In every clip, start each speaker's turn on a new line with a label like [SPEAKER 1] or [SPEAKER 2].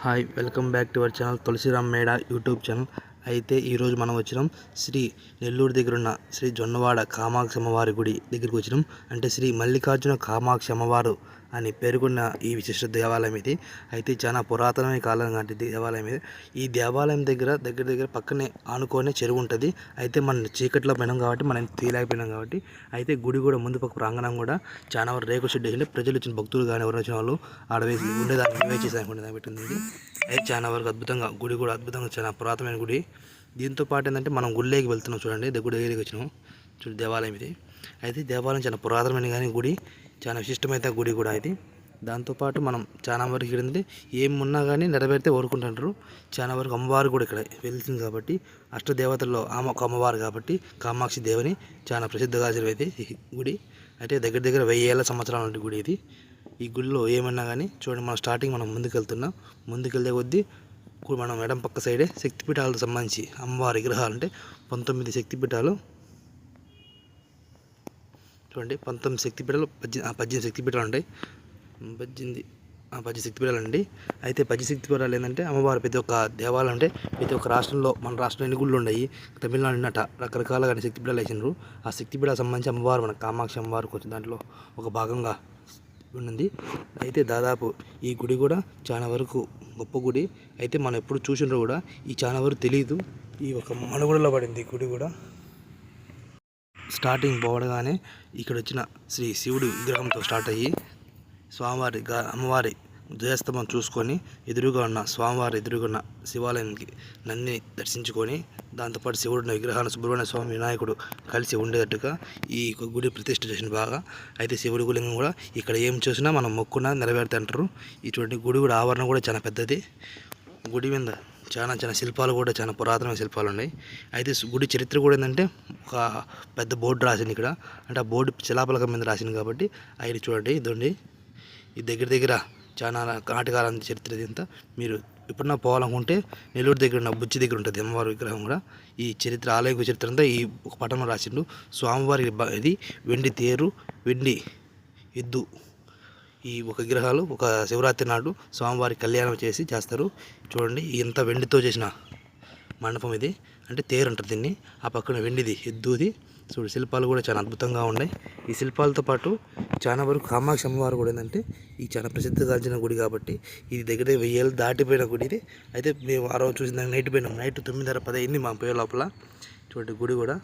[SPEAKER 1] Hi welcome back to our channel Tulasiram Meda YouTube channel. అయితే ఈరోజు మనం వచ్చినాం శ్రీ నెల్లూరు దగ్గర ఉన్న శ్రీ జొన్నవాడ కామాక్షి అమ్మవారి గుడి దగ్గరికి వచ్చినాం. అంటే శ్రీ మల్లికార్జున కామాక్షి అమ్మవారు అని పేర్కొన్న ఈ విశిష్ట దేవాలయం ఇది. అయితే చాలా పురాతనమైన కాలం లాంటి దేవాలయం ఇది. ఈ దేవాలయం దగ్గర దగ్గర దగ్గర పక్కనే ఆనుకోనే చెరువు ఉంటుంది. అయితే మనం చీకట్లో పోయినాం కాబట్టి మనం తీయలేకపోయినాం కాబట్టి అయితే గుడి కూడా ముందు పక్క ప్రాంగణం కూడా చాలా వరకు రేకు షెడ్ వేసి ప్రజలు వచ్చిన భక్తులు కానీ ఎవరు వచ్చిన వాళ్ళు ఆడ వేసి ఉండేదాన్ని వేచేసి అనుకునే పెట్టింది ఇది. అయితే చాలా వరకు అద్భుతంగా గుడి కూడా అద్భుతంగా చాలా పురాతనమైన గుడి. దీంతో పాటు ఏంటంటే మనం గుళ్ళేకి వెళ్తున్నాం చూడండి దగ్గర దగ్గరికి వచ్చినాం. చూడండి దేవాలయం ఇది. అయితే దేవాలయం చాలా పురాతనమైన కానీ గుడి. చాలా విశిష్టమైన గుడి కూడా ఇది. దాంతోపాటు మనం చాలా వరకు ఇక్కడ ఏంటంటే ఏం ఉన్నా కానీ నెరవేరితే ఓరుకుంటుంటారు చాలా వరకు అమ్మవారు కూడా ఇక్కడ వెళ్తుంది కాబట్టి అష్టదేవతల్లో ఆమె ఒక అమ్మవారు కాబట్టి కామాక్షి దేవుని చాలా ప్రసిద్ధగాల్సిన అయితే ఈ గుడి. అయితే దగ్గర దగ్గర వెయ్యి ఏళ్ళ సంవత్సరాల నుండి గుడి ఇది. ఈ గుడిలో ఏమన్నా కానీ చూడండి మనం స్టార్టింగ్ మనం ముందుకెళ్తున్నాం. ముందుకెళ్తే కొద్దీ మనం ఎడం పక్క సైడే శక్తిపీఠాలకు సంబంధించి అమ్మవారి విగ్రహాలు అంటే పంతొమ్మిది శక్తిపీఠాలు చూడండి పంతొమ్మిది శక్తిపీఠాలు పద్దెనిమిది శక్తి పీఠాలు ఉంటాయి పద్దెనిమిది ఆ, పద్య శక్తిపీఠాలు అండి. అయితే పద్దెనిమిది శక్తిపీఠాలు ఏంటంటే అమ్మవారు ప్రతి ఒక్క దేవాలయం అంటే ప్రతి ఒక్క రాష్ట్రంలో మన రాష్ట్రంలో ఎన్ని గుళ్ళు ఉన్నాయి? తమిళనాడు ఉన్నట రకరకాలుగా శక్తిపీఠాలు వేసినారు ఆ శక్తిపీఠాలకు సంబంధించి అమ్మవారు మన కామాక్షి అమ్మవారికి కొంచెం దాంట్లో ఒక భాగంగా ఉన్నది అయితే దాదాపు ఈ గుడి కూడా చాలా వరకు గొప్ప గుడి. అయితే మనం ఎప్పుడు చూసినారో కూడా ఈ చాలా వరకు తెలియదు ఈ ఒక మనుగడలో పడింది ఈ గుడి కూడా. స్టార్టింగ్ పోవడగానే ఇక్కడ వచ్చిన శ్రీ శివుడు విగ్రహంతో స్టార్ట్ అయ్యి స్వామివారి అమ్మవారి ధ్వజస్తంభం చూసుకొని ఎదురుగా ఉన్న స్వామివారి ఎదురుగా ఉన్న శివాలయానికి నన్ను దర్శించుకొని దాంతోపాటు శివుడు ఉన్న విగ్రహాన్ని సుబ్రహ్మణ్య స్వామి వినాయకుడు కలిసి ఉండేటట్టుగా ఈ గుడి ప్రతిష్ఠ చేసిన బాగా. అయితే శివుడి గుడి కూడా ఇక్కడ ఏం చూసినా మనం మొక్కున్నా నెరవేరుతుంటారు ఇటువంటి గుడి కూడా ఆవరణ కూడా చాలా పెద్దది. గుడి మీద చాలా చాలా శిల్పాలు కూడా చాలా పురాతనమైన శిల్పాలు ఉన్నాయి. అయితే గుడి చరిత్ర కూడా ఏంటంటే ఒక పెద్ద బోర్డు రాసింది ఇక్కడ. అంటే ఆ బోర్డు శిలాపలకం మీద రాసింది కాబట్టి అవి చూడండి ఇదండి. ఈ దగ్గర దగ్గర చాలా నాటకాల చరిత్ర ఇదంతా మీరు ఎప్పుడన్నా పోవాలనుకుంటే నెల్లూరు దగ్గర ఉన్న బుచ్చి దగ్గర ఉంటుంది అమ్మవారి విగ్రహం కూడా. ఈ చరిత్ర ఆలయ చరిత్ర అంతా ఈ ఒక పటంలో రాసిండు. స్వామివారి ఇది వెండి తేరు వెండి ఎద్దు. ఈ ఒక విగ్రహాలు ఒక శివరాత్రి నాడు స్వామివారి కళ్యాణం చేసి చేస్తారు. చూడండి ఇంత వెండితో చేసిన మండపం ఇది. అంటే తేరు అంటారు దీన్ని. ఆ పక్కన వెండిది ఎద్దుది. చూడు శిల్పాలు కూడా చాలా అద్భుతంగా ఉన్నాయి. ఈ శిల్పాలతో పాటు చాలా వరకు కామాక్షి అమ్మవారు కూడా ఏంటంటే ఈ చాలా ప్రసిద్ధిగాంచిన గుడి కాబట్టి ఇది దగ్గర దగ్గర వెయ్యి ఏళ్ళు దాటిపోయిన గుడి ఇది. అయితే మేము ఆ రోజు చూసిన నైట్ పోయినాం. నైట్ తొమ్మిదిన్నర పదైంది మా పోయే లోపల. చూడండి గుడి కూడా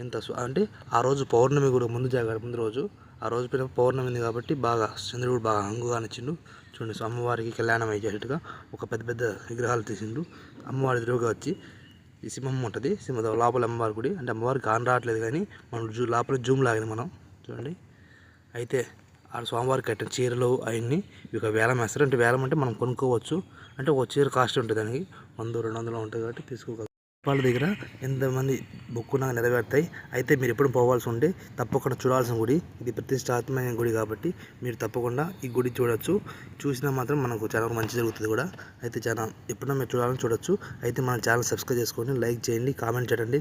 [SPEAKER 1] ఎంత అంటే ఆ రోజు పౌర్ణమి కూడా ముందు జాగ్రత్త ముందు రోజు ఆ రోజు పైన పౌర్ణమి ఉంది కాబట్టి బాగా చంద్రుడు బాగా హంగుగా నచ్చిండు చూడండి సో అమ్మవారికి కళ్యాణం అయ్యేటట్టుగా ఒక పెద్ద పెద్ద విగ్రహాలు తీసిండు. అమ్మవారి ఎదురుగా వచ్చి ఈ సింహం ఉంటుంది. సింహం లోపల అమ్మవారి గుడి. అంటే అమ్మవారికి కాని రావట్లేదు కానీ మనం జూ లోపల జూమ్ లాగింది మనం. చూడండి. అయితే ఆ స్వామివారికి కట్టిన చీరలు అవన్నీ ఇక వేలం వేస్తారు అంటే వేలం అంటే మనం కొనుక్కోవచ్చు. అంటే ఒక చీర కాస్ట్ ఉంటుంది దానికి. వంద రెండు వందలు ఉంటుంది కాబట్టి తీసుకోగలం వాళ్ళ దగ్గర ఎంతమంది మొక్కున్నా నెరవేరుతాయి అయితే మీరు ఎప్పుడు పోవాల్సి ఉంటే తప్పకుండా చూడాల్సిన గుడి. ఇది ప్రతిష్టాత్మైన గుడి కాబట్టి మీరు తప్పకుండా ఈ గుడి చూడొచ్చు. చూసినా మాత్రం మనకు చాలా మంచి జరుగుతుంది కూడా. అయితే చాలా ఎప్పుడన్నా మీరు చూడాలని చూడొచ్చు. అయితే మన ఛానల్ సబ్స్క్రైబ్ చేసుకోండి లైక్ చేయండి కామెంట్ చేయండి.